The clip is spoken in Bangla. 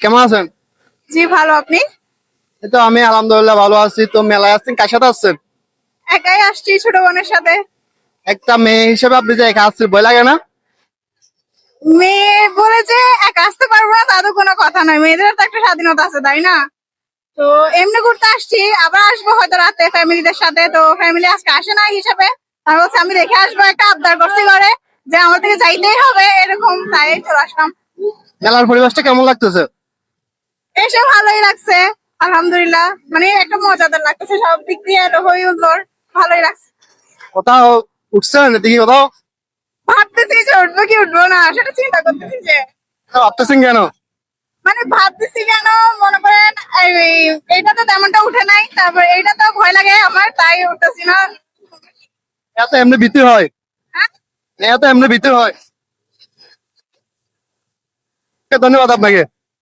কেমন আছেন? জি ভালো। আপনি? এই তো আমি আলহামদুলিল্লাহ ভালো আছি। তো মেলায় আসছেন কার সাথে আসছেন? একাই আসছি ছোট বোনের সাথে। একটা মেয়ে হিসেবে আপনি যে একা আসছেন ভয় লাগে না? মেয়ে বলেছে একা আসতে পারব না তা তো কোনো কথা নয় মেয়েদের তো একটা স্বাধীনতা আছে তাই না? তো এমনি ঘুরতে আসছি আবার আসব হয়তো রাতে ফ্যামিলিদের সাথে। তো ফ্যামিলি আজকে আসে না হিসাবে। আমি বলছি আমি দেখে আসব একটা আবদার করছি ঘরে যে আমার থেকে যাইতেই হবে। এরকম তাই চলে আসলাম। মেলার পরিবেশটা কেমন লাগতেছে? এসে ভালোই লাগছে আলহামদুলিল্লাহ। মানে একটা মজাদার লাগতেছে সব দিক দিয়ে হই উল্লোর ভালোই লাগছে। কোথাও উঠছে না দেখি কোথাও? ভাবতেছি যে উঠবো কি উঠবো না সেটা চিন্তা করতেছি যে। ভাবতেছেন কেন? মানে ভাবতেছি কেন মনে করেন এই- এইটা তো তেমনটা উঠে নাই তারপর এইটা তো ভয় লাগে আমার তাই উঠতেছি না। এত এমনি ভীতি হয়। হ্যাঁ? এত এমনি ভীতি হয়। ধন্যবাদ আপনাকে?